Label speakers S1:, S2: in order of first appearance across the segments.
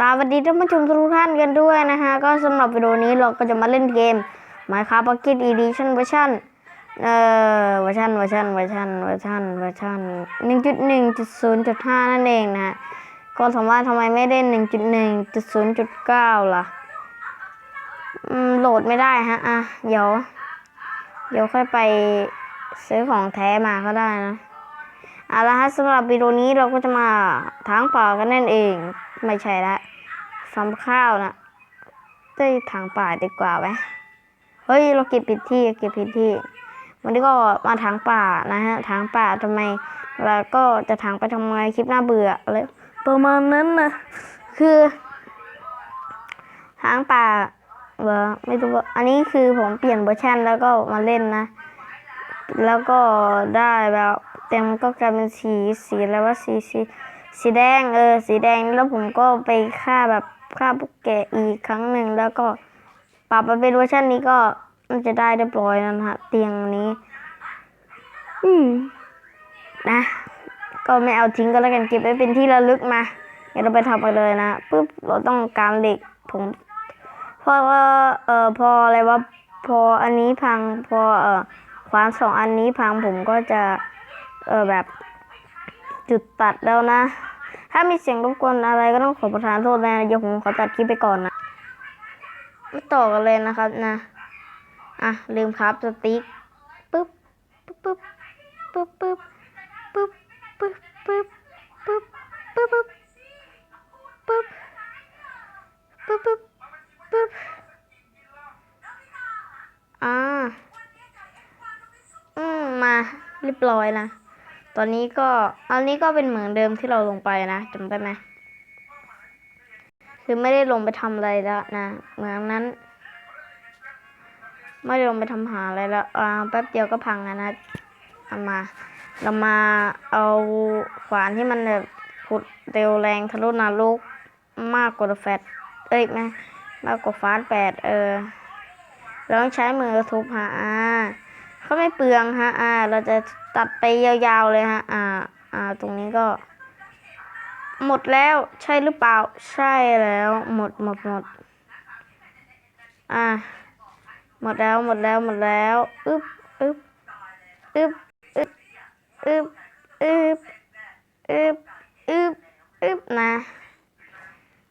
S1: สวัสดีท่านผู้ชมทุกท่านกันด้วยนะฮะ ก็สำหรับวิดีโอนี้เราก็จะมาเล่นเกม Minecraft Pocket Edition เวอร์ชันเอ่อเวอร์ชันเวอร์ชันเวอร์ชันเวอร์ชันเวอร์ชัน1.1.0.5 นั่นเองนะฮะก็ถามว่าทำไมไม่เล่น 1.1.0.9 ล่ะ อืม โหลดไม่ได้ฮะ อะ เดี๋ยว เดี๋ยวค่อยไปซื้อของแท้มาก็ได้นะเอาละฮะสำหรับวิดีโอนี้เราก็จะมาทางป่ากันนั่นเอง ไม่ใช่ละฟาร์มข้าวนะเต้ยทางป่าดีกว่าไหมเฮ้ยเราเก็บผิดที่เก็บผิดที่ วันนี้ก็มาทางป่านะฮะทางป่าทำไม แล้วก็จะทางไปทำไมคลิปหน้าเบื่ออะไรประมาณนั้นนะคือ ทางป่าเออไม่รู้ว่าอันนี้คือผมเปลี่ยนเวอร์ชันแล้วก็มาเล่นนะ แล้วก็ได้แบบเต็มก็กลายเป็นสีสีแล้วว่าสีสี สีแดงเออ สีแดงแล้วผมก็ไปฆ่าแบบฆ่าพวกแกอีกครั้งหนึ่งแล้วก็ปรับมาเป็นเวอร์ชันนี้ก็มันจะได้เรียบร้อยแล้วนะฮะเตียงนี้ อืม นะ ก็ไม่เอาทิ้งก็แล้วกันเก็บไว้เป็นที่ระลึกมาเดี๋ยวเราไปทำกันเลยนะปุ๊บเราต้องการเหล็กผมเพราะว่าเออพออะไรว่าพออันนี้พังพอเออควานสองอันนี้พังผมก็จะ เออแบบ จุดตัดแล้วนะ ถ้ามีเสียงรบกวนอะไรก็ต้องขอประทานโทษนะเดี๋ยวผมขอตัดคลิปไปก่อนนะมาต่อกันเลยนะครับนะ อะลืมครับสติ๊กปึ๊บปึ๊บปึ๊บปึ๊บปึ๊บปึ๊บปึ๊บปึ๊บปึ๊บปึ๊บปึ๊บปึ๊บปึ๊บปึ๊บปึ๊บอ่าอืมมาเรียบร้อยนะ ตอนนี้ก็อันนี้ก็เป็นเหมือนเดิมที่เราลงไปนะจำได้ไหมคือไม่ได้ลงไปทำอะไรแล้วนะเหมือนนั้น ไม่ได้ลงไปทำหาอะไรแล้วอ่าแป๊บเดียวก็พังอะนะเอามา เรามาเอาขวานที่มันแบบขุดเร็วแรงทะลุนรกมากกว่าแฟตเอ้ยไม่มากกว่าฟาสแปดเออเราต้องใช้มือทุบหาอ่า เขาไม่เปลืองฮะ อ่า เราจะตัดไปยาวๆเลยฮะ อ่า อ่า ตรงนี้ก็ หมดแล้วใช่หรือเปล่า ใช่แล้ว หมดหมดหมด อ่า หมดแล้วหมดแล้วหมดแล้วอึ๊บอึ๊บอึ๊บอึ๊บอึ๊บอึ๊บอึ๊บอึ๊บอึ๊บนะ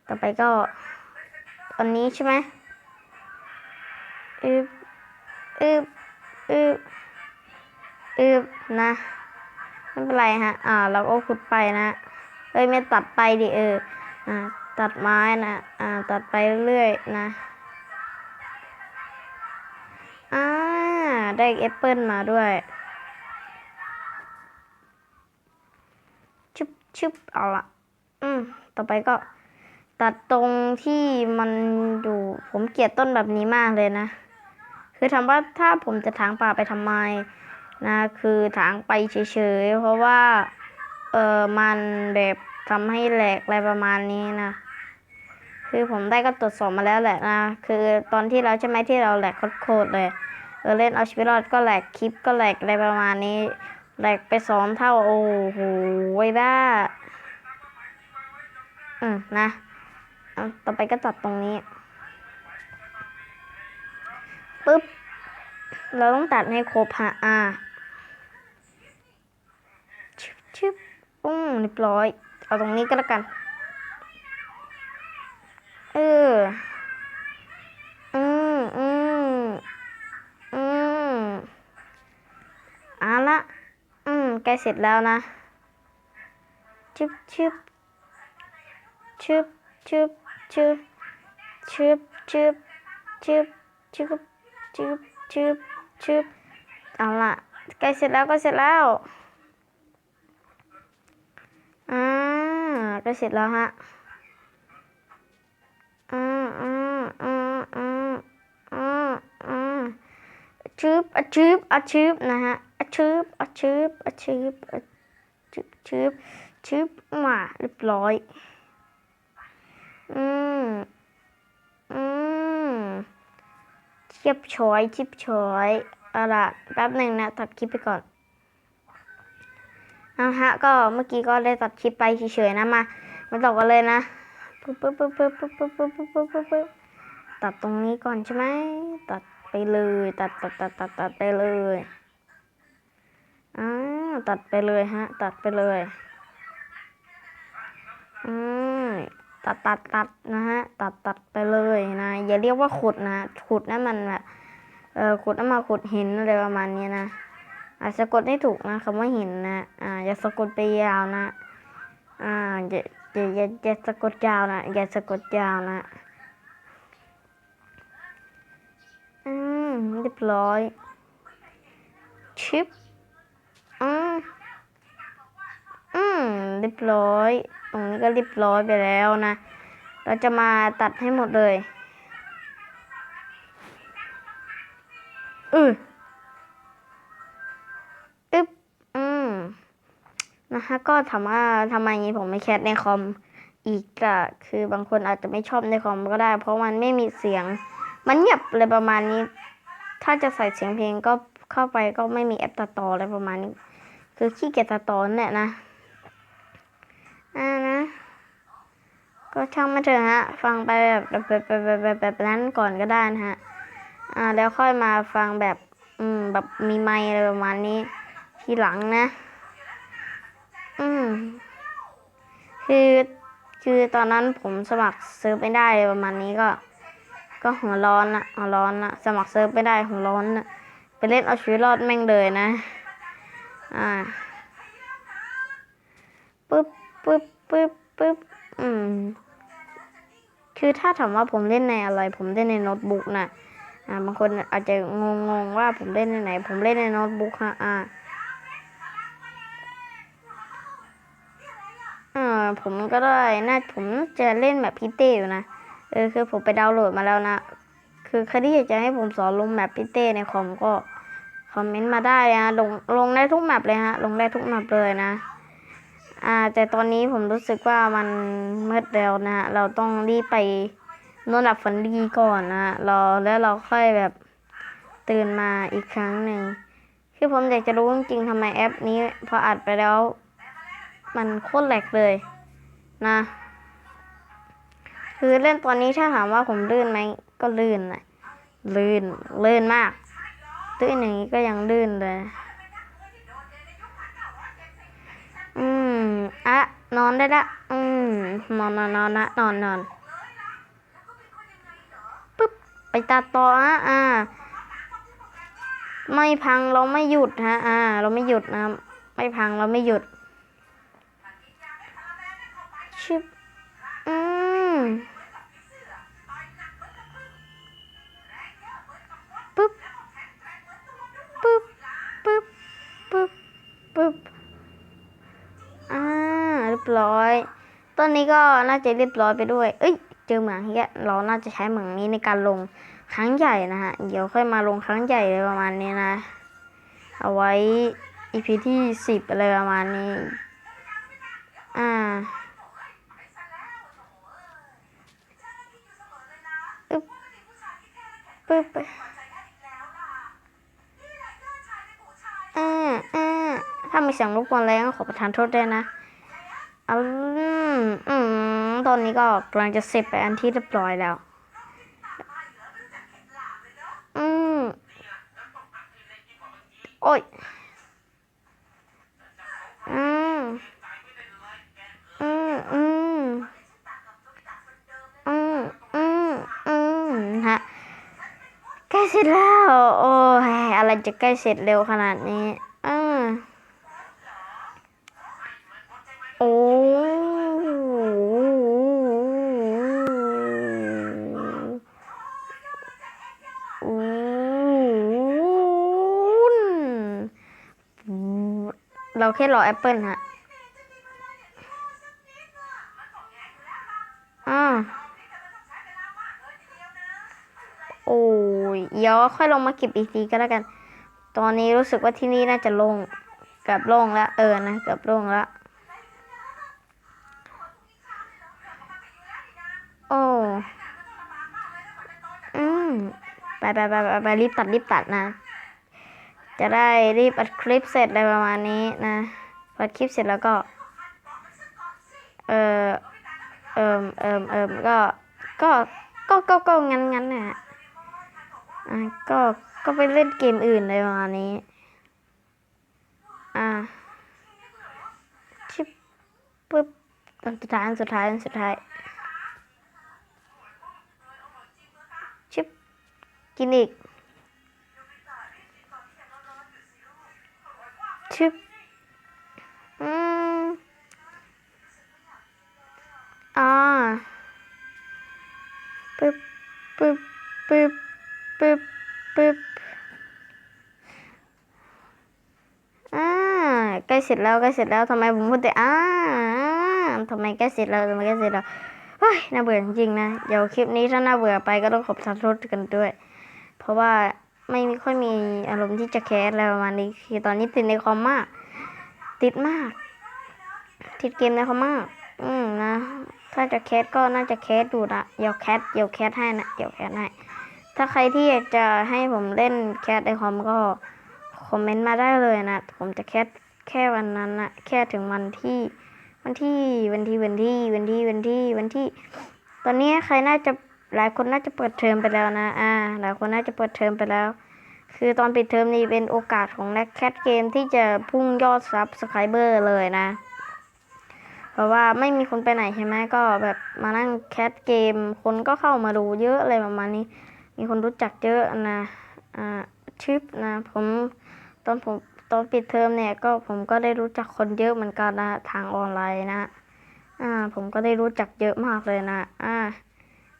S1: ต่อไปก็อันนี้ใช่ไหม นะไม่เป็นไรฮะ อ่า เราก็ขุดไปนะเอ้ยไม่ตัดไปดิเออ อ่า ตัดไม้นะ อ่า ตัดไปเรื่อยๆนะ อ่า ได้แอปเปิลมาด้วย ชุบชุบเอาละอืม ต่อไปก็ ตัดตรงที่มันอยู่ ผมเกลียดต้นแบบนี้มากเลยนะ คือถามว่าถ้าผมจะถางป่าไปทำไม นะคือถางไปเฉยๆ เพราะว่าเออมันแบบทำให้แหลกอะไรประมาณนี้นะคือผมได้ก็ตรวจสอบมาแล้วแหละนะ คือตอนที่เราใช่ไหมที่เราแหลกโคตรเลย เออเล่นเอาชีวิตรอดก็แหลกคลิปก็แหลกอะไรประมาณนี้ แหลกไปสองเท่า โอ้โหไว้บ้า อืมนะ ต่อไปก็ตัดตรงนี้ ปึ๊บ เราต้องตัดให้ครบฮะอ่า ชึบชึ อุ้งเรียบร้อย เอาตรงนี้ก็แล้วกัน เออ อืมอืมอืมเอาละอืมใกล้เสร็จแล้วนะชึบชึบชึบชึบชึบชึบชึบชึบชึบชึบชึบชึบเอาละใกล้เสร็จแล้วก็เสร็จแล้ว อ่า ใกล้เสร็จแล้วฮะอืมอืมอืมอืมอืมอืมชึบอะชึบอะชึบนะฮะอะชึบอะชึบอะชึบอะชึบชึบชึบมาเรียบร้อยอืมอืมเชียบช้อยชิบช้อยเอาล่ะแป๊บหนึ่งนะตัดคลิปไปก่อน นะฮะก็เมื่อกี้ก็ได้ตัดคลิปไปเฉยๆนะมามาต่อกันเลยนะปึ๊บปึ๊บปึ๊บปึ๊บปึ๊บปึ๊บปึ๊บปึ๊บปึ๊บปึ๊บปึ๊บตัดตรงนี้ก่อนใช่ไหมตัดไปเลย ตัดตัดตัดตัดตัดไปเลยอ่าตัดไปเลยฮะ ตัดไปเลยอืมตัดตัดตัดนะฮะ ตัดตัดไปเลยนะอย่าเรียกว่าขุดนะขุดนั่นมันแบบเออขุดนั่นมาขุดหินอะไรประมาณนี้นะอาจสะกดไม่ถูกนะคำว่าหินนะ อย่าสะกดไปยาวนะ อ่าอย่าอย่าอย่าอย่าสะกดยาวนะอย่าสะกดยาวนะอืมเรียบร้อยชิปอืมอืมเรียบร้อย ตรงนี้ก็เรียบร้อยไปแล้วนะ เราจะมาตัดให้หมดเลย อือ นะคะก็ถามว่าทำไมผมไม่แคสในคอมอีกอะคือบางคนอาจจะไม่ชอบในคอมก็ได้ เพราะมันไม่มีเสียง มันเงียบอะไรประมาณนี้ ถ้าจะใส่เสียงเพลงก็เข้าไปก็ไม่มีแอปตัดต่ออะไรประมาณนี้ คือขี้เกียจตัดต่อเนั่นแหละนะอ่านะ ก็ช่างมาเถอะฮะ ฟังไปแบบแบบแบบแบบแบบแบบนั้นก่อนก็ได้นะฮะ อ่าแล้วค่อยมาฟังแบบ อืมแบบมีไมค์อะไรประมาณนี้ทีหลังนะ อืมคือคือตอนนั้นผมสมัครเซิร์ฟไม่ได้ประมาณนี้ก็ ก็หัวร้อนละหัวร้อนละสมัครเซิร์ฟไม่ได้หัวร้อนละไปเล่นเอาชีวิตรอดแม่งเลยนะ อ่าปึ๊บปึ๊บปึ๊บปึ๊บอืม คือถ้าถามว่าผมเล่นในอะไร ผมเล่นในโน้ตบุ๊กนะอ่า บางคนอาจจะงงงว่าผมเล่นในไหน ผมเล่นในโน้ตบุ๊กฮะ อ่า อ่าผมก็ได้น่าผมจะเล่นแบบพี่เต้อยู่นะ เออคือผมไปดาวน์โหลดมาแล้วนะ คือใครที่อยากจะให้ผมสอนลงแมปพี่เต้ในคอมก็คอมเมนต์มาได้นะลงลงได้ทุกแมปเลยฮะ ลงได้ทุกแมปเลยนะ อ่า แต่ตอนนี้ผมรู้สึกว่ามันมืดแล้วนะ เราต้องรีบไปนอนหลับฝันดีก่อนนะฮะรอแล้วเราค่อยแบบตื่นมาอีกครั้งหนึ่งคือผมอยากจะรู้จริงๆทำไมแอปนี้พออัดไปแล้ว มันโคตรแหลกเลยนะ คือเล่นตอนนี้ถ้าถามว่าผมลื่นไหมก็ลื่นนะลื่นลื่นมากลื่นอย่างนี้ก็ยังลื่นเลย อืมอะนอนได้ละ อืมนอนนอนนอนนะนอนนอนปึ๊บไปตัดต่ออะอ่า ไม่พังเราไม่หยุดฮะ อ่า เราไม่หยุดนะไม่พังเราไม่หยุด ชิบอืมปึ๊บปึ๊บปึ๊บปึ๊บปึ๊บอ่าเรียบร้อยต้นนี้ก็น่าจะเรียบร้อยไปด้วย เอ้ย เจอเหมืองเฮียเราน่าจะใช้เหมืองนี้ในการลงครั้งใหญ่นะฮะ เดี๋ยวค่อยมาลงครั้งใหญ่เลยประมาณนี้นะ เอาไว้ EP ที่สิบอะไรประมาณนี้ อ่า อึ๊บ ปึ๊บอ่าอ่าถ้ามีเสียงรบกวนแรงก็ขอประทานโทษด้วยนะอืมอืมตอนนี้ก็กำลังจะเสร็จไปอันที่เรียบร้อยแล้ว อืมโอ้ย ร็จแล้ว โอ้ยอะไรจะใกล้เสร็จเร็วขนาดนี้อืมโอ้โอ้เราแค่รอแอปเปิลฮะอ่าโอ้ยเดี๋ยว ค่อยลงมาเก็บอีกทีก็แล้วกัน ตอนนี้รู้สึกว่าที่นี่น่าจะโล่งเกือบโล่งแล้วเออนะเกือบโล่งแล้วโอ้อืมไปไปไปไปไปรีบตัดรีบตัดนะ จะได้รีบอัดคลิปเสร็จอะไรประมาณนี้นะออัดคลิปเสร็จแล้วก็ เออเอิมเอิมเอิมก็ ก็ ก็ ก็ ก็ งั้นงั้นนะ อ่าก็ก็ไปเล่นเกมอื่นเลยประมาณนี้ อ่าชิปปึ๊บอันสุดท้ายอันสุดท้ายอันสุดท้ายชิปกินอีกชิปอืมอ่าปึ๊บปึ๊บปึ๊บ ปึ๊บปึ๊บอ่าใกล้เสร็จแล้วใกล้เสร็จแล้วทำไมผมพูดแต่อ่าทำไมใกล้เสร็จแล้วทำไมใกล้เสร็จแล้วเฮ้ยน่าเบื่อจริงๆนะเดี๋ยวคลิปนี้ถ้าน่าเบื่อไปก็ต้องขอบทานโทษกันด้วย เพราะว่าไม่ค่อยมีอารมณ์ที่จะแคสอะไรประมาณนี้คือตอนนี้ติดในคอมมาก ติดมาก ติดเกมในคอมมาก อืมนะ ถ้าจะแคสก็น่าจะแคสดูนะเดี๋ยวแคสเดี๋ยวแคสให้นะเดี๋ยวแคสให้ ถ้าใครที่อยากจะให้ผมเล่นแคสในคอมก็คอมเมนต์มาได้เลยนะ ผมจะแคสแค่วันนั้นนะแค่ถึงวันที่ วันที่วันที่วันที่วันที่วันที่วันที่ ตอนนี้ใครน่าจะหลายคนน่าจะเปิดเทอมไปแล้วนะ อ่า หลายคนน่าจะเปิดเทอมไปแล้ว คือตอนปิดเทอมนี่เป็นโอกาสของนักแคสเกมที่จะพุ่งยอดซับสไครเบอร์เลยนะ เพราะว่าไม่มีคนไปไหนใช่ไหมก็แบบมานั่งแคสเกม คนก็เข้ามาดูเยอะอะไรประมาณนี้ มีคนรู้จักเยอะนะอ่าชิปนะ ผมตอนผมตอนปิดเทอมเนี่ยก็ผมก็ได้รู้จักคนเยอะเหมือนกันนะทางออนไลน์นะอ่าผมก็ได้รู้จักเยอะมากเลยนะอ่า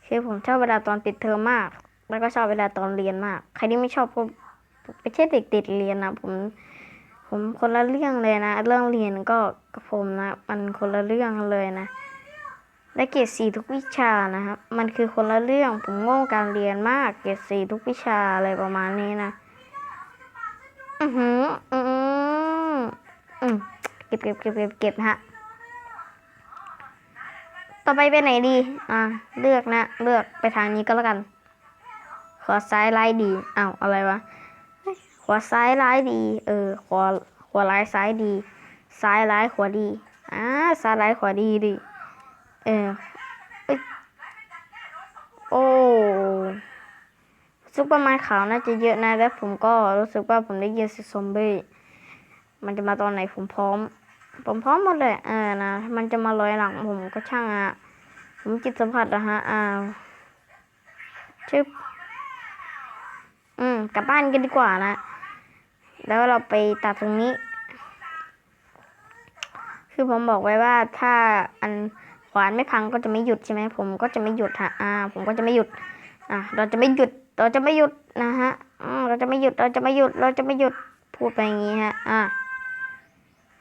S1: คือผมชอบเวลาตอนปิดเทอมมาก แล้วก็ชอบเวลาตอนเรียนมาก ใครที่ไม่ชอบก็ไม่ใช่เด็กติดเรียนนะผม ผมคนละเรื่องเลยนะ เรื่องเรียนก็กับผมนะ มันคนละเรื่องเลยนะ และเกรดสี่ทุกวิชานะครับ มันคือคนละเรื่อง ผมโง่การเรียนมาก เกรดสี่ทุกวิชาอะไรประมาณนี้นะ อือหือ อืมอืมเก็บเก็บเก็บเก็บเก็บฮะ ต่อไปไปไหนดี อ่าเลือกนะ เลือกไปทางนี้ก็แล้วกันขวาซ้ายไล่ดีอ้าวอะไรวะ ขวาซ้ายร้ายดี เออ ขวาขวาร้ายซ้ายดี ซ้ายร้ายขวาดี อ่า ซ้ายร้ายขวาดีดี เออโอ้ซุปเปอร์แมนขาวน่าจะเยอะนะแล้วผมก็รู้สึกว่าผมได้ยินสียงซอมบี้มันจะมาตอนไหนผมพร้อม ผมพร้อมหมดเลยเออนะมันจะมาลอยหลังผมก็ช่างอะผมจิตสัมผัสนะฮะอ้าวชึบอืมกลับบ้านกันดีกว่านะ แล้วเราไปตัดตรงนี้ คือผมบอกไว้ว่าถ้าอัน วานไม่พังก็จะไม่หยุดใช่ไหมผมก็จะไม่หยุดฮะอ่า ผมก็จะไม่หยุดอะเราจะไม่หยุด เราจะไม่หยุดนะฮะอืมเราจะไม่หยุด เราจะไม่หยุด เราจะไม่หยุด พูดไปอย่างนี้ฮะ อ่า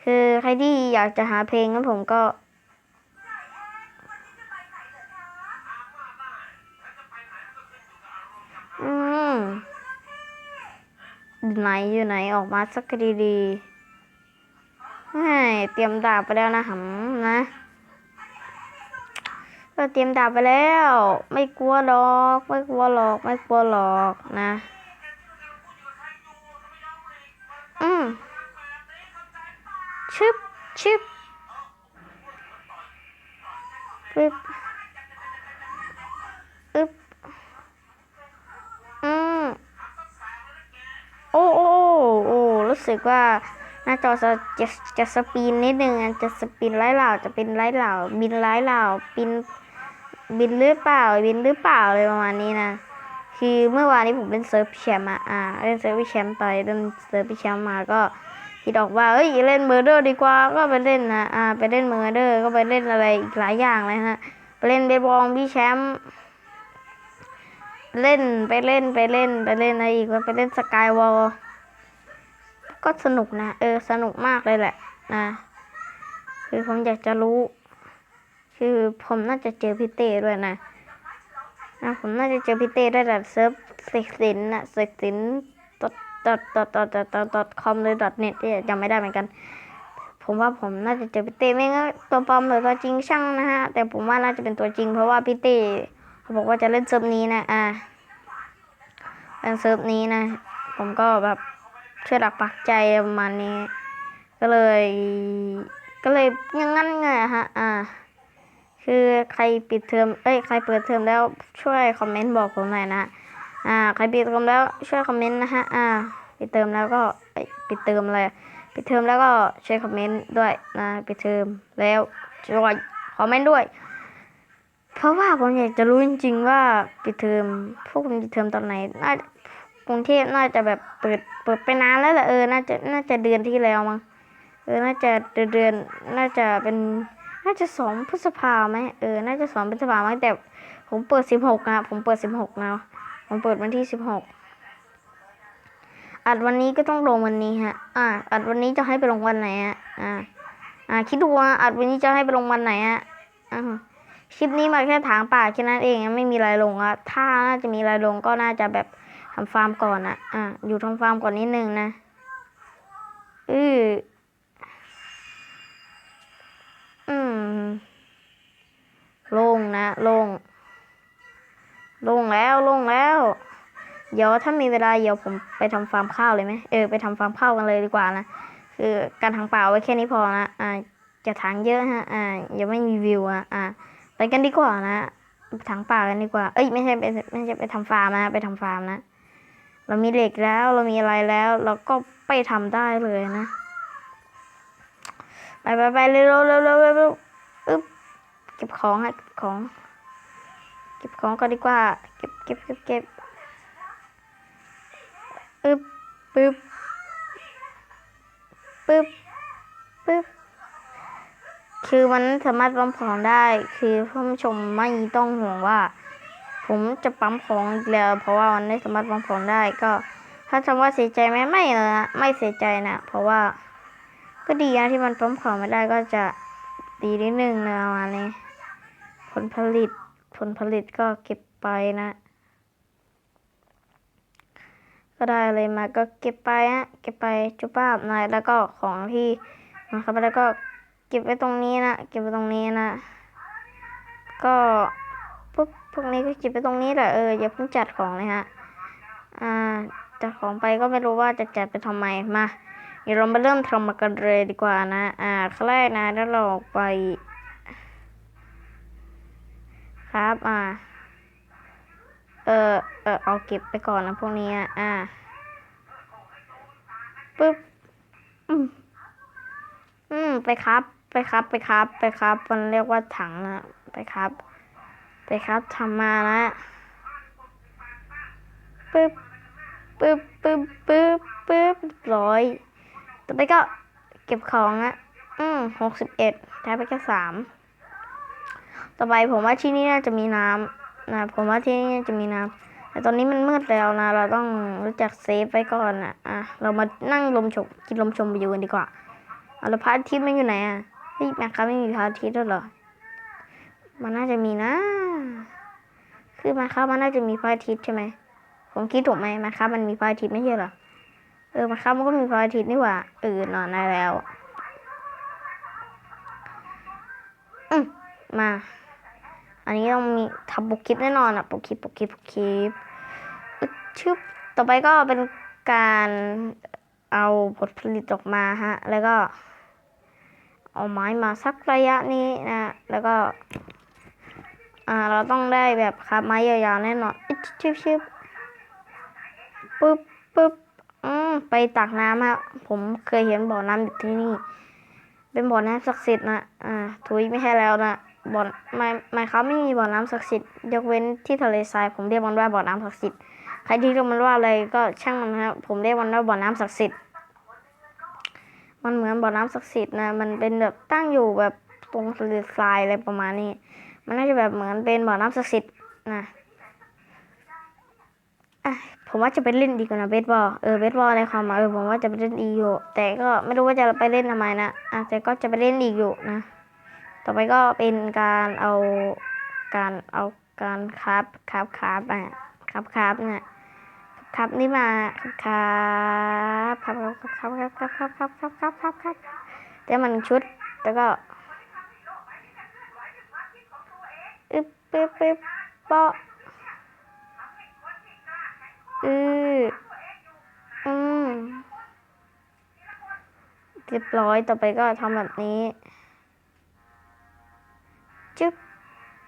S1: คือใครที่อยากจะหาเพลงนั้นผมก็อืมอยู่ไหนอยู่ไหนออกมาสักดีๆให้เตรียมดาบไปแล้วนะหำนะ ก็เตรียมดาบไปแล้ว ไม่กลัวหรอก ไม่กลัวหรอก ไม่กลัวหรอกนะ อืมชึบชึบปึ๊บอึ๊บอืมโอ้โอ้โอ้โอ้รู้สึกว่าหน้าจอจะจะจะสปีนนิดนึงจะสปีนไร้เหล่าจะเป็นไร้เหล่าบินไร้เหล่าบิน บินหรือเปล่าบินหรือเปล่าอะไรประมาณนี้นะคือเมื่อวานนี้ผมเล่นเซิร์ฟแชมป์อะอ่าเล่นเซิร์ฟแชมป์ไปเล่นเซิร์ฟแชมป์มาก็คิดออกว่าเอ้ยเล่นเมอร์เดอร์ดีกว่าก็ไปเล่นนะอ่าไปเล่นเมอร์เดอร์ก็ไปเล่นอะไรอีกหลายอย่างเลยฮะไปเล่นเบสบอลพี่แชมป์เล่นไปเล่นไปเล่นไปเล่นอะไรอีกไปเล่นสกายวอลก็สนุกนะเออสนุกมากเลยแหละนะคือผมอยากจะรู้ คือผมน่าจะเจอพี่เต้ด้วยนะนะผมน่าจะเจอพี่เต้ได้แบบเซิร์ฟเซกสินนะเซกสินดอทดอทดอทดอทดอทดอทคอมหรือดอทเน็ตเนี่ยจำไม่ได้เหมือนกัน ผมว่าผมน่าจะเจอพี่เต้ไม่งั้นตัวปลอมหรือตัวจริงช่างนะฮะ แต่ผมว่าน่าจะเป็นตัวจริง เพราะว่าพี่เต้เขาบอกว่าจะเล่นเซิร์ฟนี้นะ อ่าเล่นเซิร์ฟนี้นะ ผมก็แบบเชื่อหลักปักใจประมาณนี้ ก็เลย ก็เลยยังงั้นไงฮะ อ่า คือใครปิดเทอม เอ้ย ใครเปิดเทอมแล้วช่วยคอมเมนต์บอกผมหน่อยนะ อ่า ใครปิดเทอมแล้วช่วยคอมเมนต์นะฮะ อ่า ปิดเทอมแล้วก็เอ้ยปิดเทอมอะไรปิดเทอมแล้วก็ช่วยคอมเมนต์ด้วยนะ ปิดเทอมแล้วช่วยคอมเมนต์ด้วย เพราะว่าผมอยากจะรู้จริงๆว่าปิดเทอมพวกคุณปิดเทอมตอนไหน น่ากรุงเทพน่าจะแบบเปิด เปิดไปนานแล้วแหละเออ น่าจะ น่าจะเดือนที่แล้วมั้ง เออ น่าจะเดือนเดือนน่าจะเป็น น่าจะสองพฤษภาไหมเออ น่าจะสองพฤษภาไหมแต่ ผมเปิดสิบหกนะ ผมเปิดสิบหกนะผมเปิดวันที่สิบหกอัดวันนี้ก็ต้องลงวันนี้ฮะ อ่า อัดวันนี้จะให้ไปลงวันไหนฮะ อ่า อ่า คิดดูว่าอัดวันนี้จะให้ไปลงวันไหนฮะ อ่าคลิปนี้มาแค่ถางป่าแค่นั้นเองไม่มีอะไรลงอะถ้าน่าจะมีอะไรลงก็น่าจะแบบทำฟาร์มก่อนอะอ่าอยู่ทำฟาร์มก่อนนิดนึงนะอือ โล่งนะโล่งโล่งแล้วโล่งแล้ว เดี๋ยวถ้ามีเวลาเดี๋ยวผมไปทำฟาร์มข้าวเลยไหมเออไปทำฟาร์มข้าวกันเลยดีกว่านะคือการทางป่าไว้แค่นี้พอนะอ่าจะทางเยอะฮะอ่าย่าไม่มีวิวอะอ่าไปกันดีกว่านะทางป่ากันดีกว่า เอ้ยไม่ใช่ไปไม่ใช่ไปทำฟาร์มนะไปทำฟาร์มนะเรามีเหล็กแล้วเรามีอะไรแล้ว เราก็ไปทำได้เลยนะ ไปไปไปเร็วเร็วเร็วเร็ว เก็บของฮะเก็บของ เก็บของก็ดีกว่า เก็บเก็บเก็บเก็บอึ๊บปึ๊บปึ๊บปึ๊บคือมันสามารถปั๊มของได้ คือผู้ชมไม่ต้องห่วงว่า ผมจะปั๊มของอีกแล้ว เพราะว่ามันได้สามารถปั๊มของได้ก็ ถ้าถามว่าเสียใจไหมไม่เลยนะไม่เสียใจนะเพราะว่า ก็ดีนะที่มันปั๊มของไม่ได้ก็จะดีนิดนึงนะประมาณนี้ ลผลิต ผลผลิตก็เก็บไปนะ ก็ได้เลยมาก็เก็บไปฮะเก็บไปจุบ้าบนะแล้วก็ของที่นะครับแล้วก็เก็บไว้ตรงนี้นะเก็บไว้ตรงนี้นะ ก็ปุ๊บพวกนี้ก็เก็บไว้ตรงนี้แหละเอออย่าเพิ่งจัดของเลยฮะอ่าจัดของไปก็ไม่รู้ว่าจะจัดไปทำไมมาเดี๋ยวเรามาเริ่มทำมากันเลยดีกว่านะ อ่าขั้นแรกนะแล้วเราไป ครับ อ่า เออเออเอาเก็บไปก่อนนะพวกนี้อะอ่าปึ๊บ อืมอืม ไปครับ ไปครับ ไปครับ ไปครับ มันเรียกว่าถังนะ ไปครับ ไปครับทำมานะปึ๊บปึ๊บปึ๊บปึ๊บปึ๊บร้อย ต่อไปก็เก็บของอะอืมหกสิบเอ็ดแท้ไปแค่สาม ต่อไปผมว่าที่นี่น่าจะมีน้ำนะผมว่าที่นี่น่าจะมีน้ำแต่ตอนนี้มันมืดแล้วนะ เราต้องรู้จักเซฟไว้ก่อนนะอะเรามานั่งลมชมกินลมชมวิวกันดีกว่าเอาล้วพระอาทิตย์มันอยู่ไหนอะเฮ้ยแม่ครับไม่มีพระอาทิตย์ด้วยเหรอมันน่าจะมีนะ คือมาครับมันน่าจะมีพระอาทิตย์ใช่ไหมผมคิดถูกไหมมาครับมันมีพระอาทิตย์ไม่ใช่เหรอเออมาครับมันก็มีพระอาทิตย์นี่หว่าเออนอนได้แล้ว อืมมา อันนี้ต้องมีทำปุกคลิปแน่นอนอะปุกคลิปปุกคลิปปุกคลิปชึบต่อไปก็เป็นการเอาผลผลิตออกมาฮะ แล้วก็ เอาไม้มาสักระยะนี้นะ แล้วก็ อ่า เราต้องได้แบบครับไม้ยาวๆแน่นอนชึบชึบปึ๊บปึ๊บอืมไปตักน้ำฮะ ผมเคยเห็นบ่อน้ำอยู่ที่นี่ เป็นบ่อน้ำศักดิ์สิทธิ์นะ อ่าทุยไม่ใช่แล้วนะ บ่อไม่ไม่ครับไม่มีบ่อน้ำศักดิ์สิทธิ์ยกเว้นที่ทะเลทรายผมเรียกมันว่าบ่อน้ำศักดิ์สิทธิ์ใครที่เรียกมันว่าอะไรก็ช่างมันนะผมเรียกมันว่าบ่อน้ำศักดิ์สิทธิ์มันเหมือนบ่อน้ำศักดิ์สิทธิ์นะมันเป็นแบบตั้งอยู่แบบตรงทะเลทรายอะไรประมาณนี้ มันน่าจะแบบเหมือนเป็นบ่อน้ำศักดิ์สิทธิ์นะอะผมว่าจะไปเล่นดีกว่านะเบสบอลเออเบสบอลในความหมายเออผมว่าจะไปเล่นอีกอยู่แต่ก็ไม่รู้ว่าจะไปเล่นทำไมนะอะแต่ก็จะไปเล่นอีกอยู่นะ ต่อไปก็เป็นการเอาการเอาการครับครับครับอะครับครับเนี่ยครับนี่มาครับครับครับครับครับครับครับครับครับครับครับแต่มันชุดแล้วก็อึ๊บปึ๊บปึ๊บเปาะอืออืมเรียบร้อยต่อไปก็ทำแบบนี้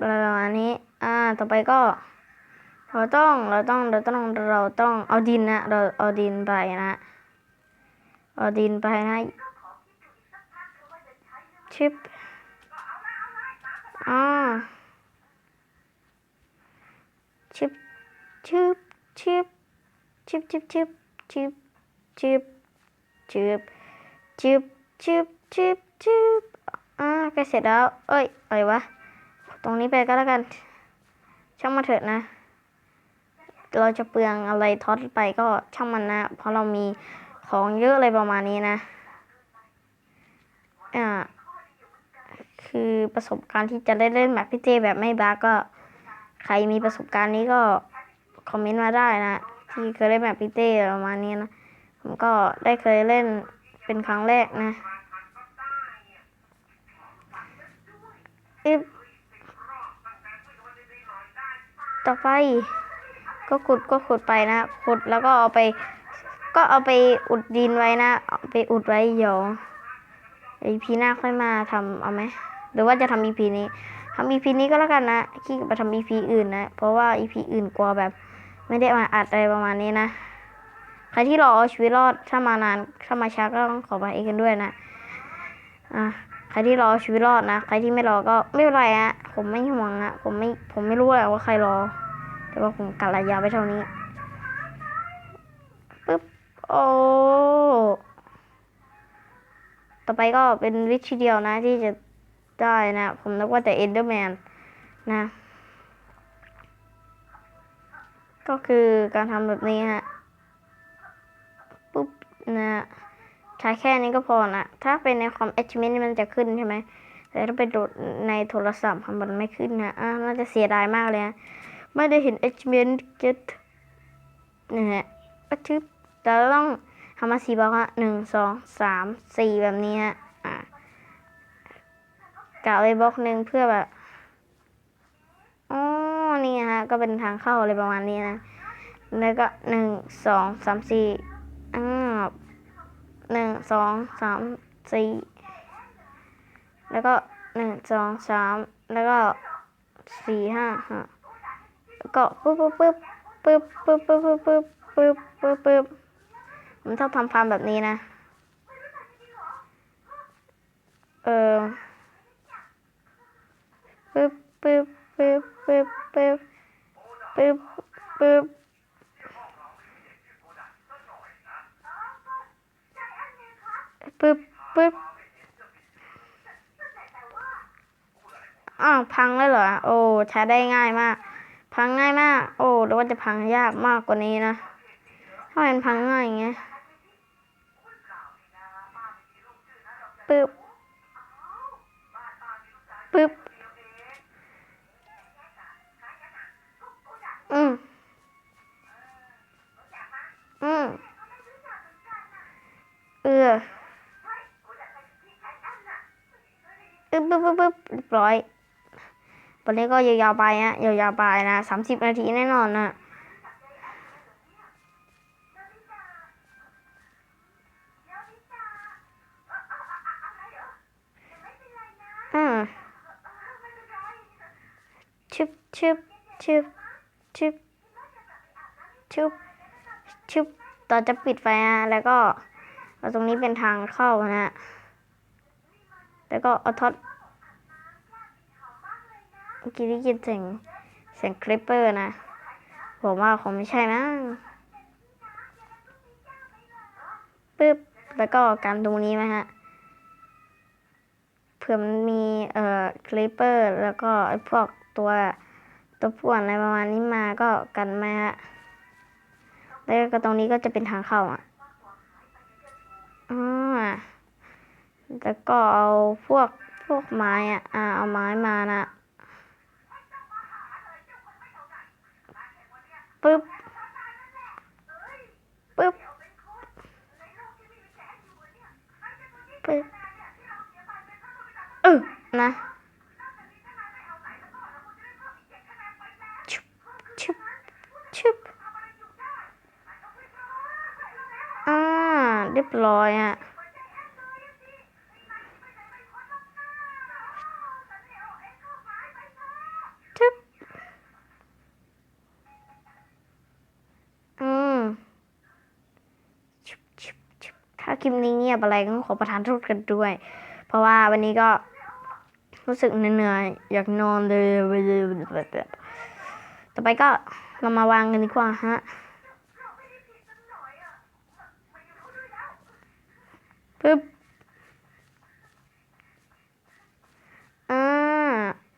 S1: ประมาณนี้ อ่า ต่อไปก็ เราต้อง เราต้อง เราต้อง เราต้อง เอาดินนะ เราเอาดินไปนะ เอาดินไปนะ ชิบอ่า ชิบชิบชิบชิบชิบชิบชิบชิบชิบชิบชิบชิบชิบอ่าใกล้เสร็จแล้ว เอ้ย อะไรวะ รงนี้ไปก็แล้วกัน ช่างมาเถิดนะ เราจะเปลืองอะไรท็อดไปก็ช่างมันนะ เพราะเรามีของเยอะอะไรประมาณนี้นะอ่าคือประสบการณ์ที่จะได้เล่นแบบพี่เจแบบไม่บักก็ ใครมีประสบการณ์นี้ก็คอมเมนต์มาได้นะ ที่เคยเล่นแบบพี่เต้ประมาณนี้นะผมก็ได้เคยเล่นเป็นครั้งแรกนะอึ๊บ ต่อไป ก็ขุดก็ขุดไปนะขุดแล้วก็เอาไป ก็เอาไปอุดดินไว้นะเอาไปอุดไว้เดี๋ยวอีพีหน้าค่อยมาทำเอาไหมหรือว่าจะทำอีพีนี้ทำอีพีนี้ก็แล้วกันนะขี้ไปทำอีพีอื่นนะ เพราะว่าอีพีอื่นกลัวแบบ ไม่ได้มาอัดอะไรประมาณนี้นะใครที่รอเอาชีวิตรอดถ้ามานานถ้ามาช้าก็ต้องขอไปเองกันด้วยนะอะ ครที่รอชีวิตรอดนะ ใครที่ไม่รอก็ไม่เป็นไรฮะ ผมไม่ห่วงอะผมไม่ ผมไม่รู้แหละว่าใครรอ แต่ว่าผมกัดระยะไปเท่านี้ ปึ๊บ โอ้ ต่อไปก็เป็นวิธีเดียวนะที่จะได้นะ ผมนึกว่าแต่เอนเดอร์แมนนะ ก็คือการทำแบบนี้ฮะ ปุ๊บนะ ใช้แค่นี้ก็พอนะ ถ้าเป็นในคอม Achievement มันจะขึ้นใช่ไหม แต่ถ้าเป็นโดในโทรศัพท์มันไม่ขึ้นนะอะน่าจะเสียดายมากเลยนะ ไม่ได้เห็น Achievement get นี่ฮะก็ทึบแต่เราต้องทำมาสี่บล็อกฮะหนึ่งสองสามสี่แบบนี้ฮะอะกะไว้บล็อกหนึ่งเพื่อแบบอ๋อนี่ฮะ ก็เป็นทางเข้าอะไรประมาณนี้นะ แล้วก็หนึ่งสองสามสี่อ่า หนึ่งสองสามสี่แล้วก็หนึ่งสองสามแล้วก็สี่ห้าฮะแล้วก็ปึ๊บปึ๊บปึ๊บปึ๊บปึ๊บปึ๊บปึ๊บปึ๊บปึ๊บปึ๊บผมชอบทำฟาร์มแบบนี้นะ เออปึ๊บปึ๊บปึ๊บปึ๊บปึ๊บปึ๊บปึ๊บ ปึ๊บปึ๊บอ้าวพังเลยเหรอ โอ้ใช้ได้ง่ายมาก พังง่ายมาก โอ้หรือว่าจะพังยากมากกว่านี้นะถ้ามันพังง่ายอย่างเงี้ยปึ๊บปึ๊บ ปึ๊บปึ๊บปึ๊บเรียบร้อยวันนี้ก็ยาวๆไปฮะยาวๆไปนะสามสิบนาทีแน่นอนนะอืมชึบชึบชึบชึบชึบชึบต่อจะปิดไฟนะแล้วก็ตรงนี้เป็นทางเข้านะ แล้วก็เอาท็อต มื่อกี้ได้ยินเสียงเสียงคลิปเปอร์นะผมว่าคงไม่ใช่มั้งปึ๊บแล้วก็การตรงนี้ไหมฮะเผื่อมันมีเอ่อคลิปเปอร์ แล้วก็ไอ้พวกตัวตัวป่วนอะไรประมาณนี้มาก็กันไหมฮะแล้วก็ตรงนี้ก็จะเป็นทางเข้าอะอ่าแล้วก็เอาพวกพวกไม้อะอ่าเอาไม้มานะ ปึ๊บปึ๊บปึ๊บเออนะชุบชุบชุบอ่าเรียบร้อยอะ คลิปนี้เงียบอะไรก็ขอประทานโทษกันด้วย เพราะว่าวันนี้ก็รู้สึกเหนื่อยๆอยากนอนเลยต่อไปก็เรามาวางกันดีกว่าฮะปึ๊บอ่า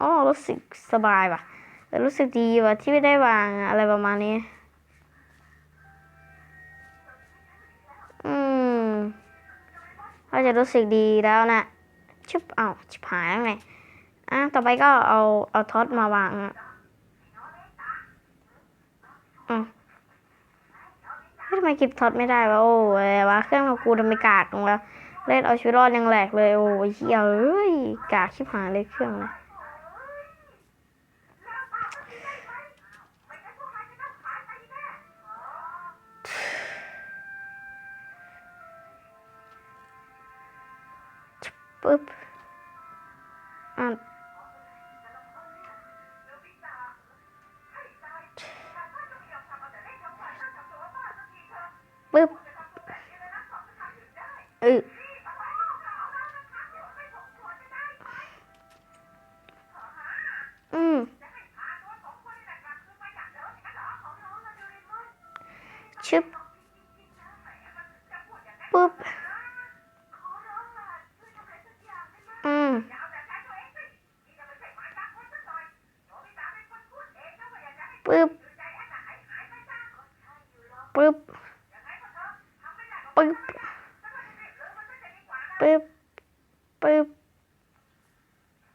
S1: อ๋อรู้สึกสบายว่ะรู้สึกดีว่ะที่ไม่ได้วางอะไรประมาณนี้ ก็จะรู้สึกดีแล้วนะชุบเอาชิบหายแล้วไงอะต่อไปก็เอาเอาท็อตมาวางอะอืมทำไมเก็บท็อตไม่ได้วะโอ้ยว่าเครื่องของกูทำไมกากลงแล้วเล่นเอาชีวิตรอดยังแหลกเลยโอ้ยเฮียเอ้ยกากชิบหายเลยเครื่องเลย ปึ๊บอะปึ๊บเอออืมชึบปึ๊บ อืม ปึ๊บ ปึ๊บปึ๊บปึ๊บปึ๊บ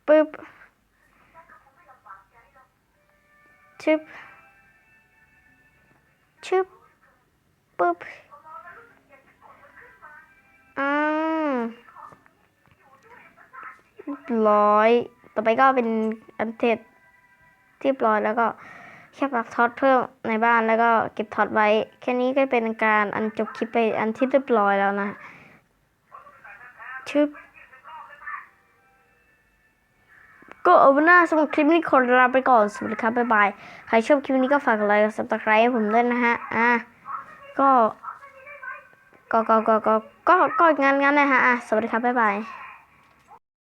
S1: ปึ๊บชึบชึบปึ๊บอ่าเรียบร้อย ต่อไปก็เป็นอันเสร็จเรียบร้อยแล้วก็ แค่ปักท็อตเพิ่มในบ้านแล้วก็เก็บท็อตไว้ แค่นี้ก็เป็นการอันจบคลิปไปอันที่เรียบร้อยแล้วนะชึบก็เอาเป็นหน้าสำหรับคลิปนี้ขอลาไปก่อนสวัสดีครับบ๊ายบาย ใครชอบคลิปนี้ก็ฝากกดไลค์กดซับสไครต์ให้ผมด้วยนะฮะ อะ ก็ ก็ก็ก็ก็ก็ก็งานงานเลยฮะ อะ สวัสดีครับบ๊ายบาย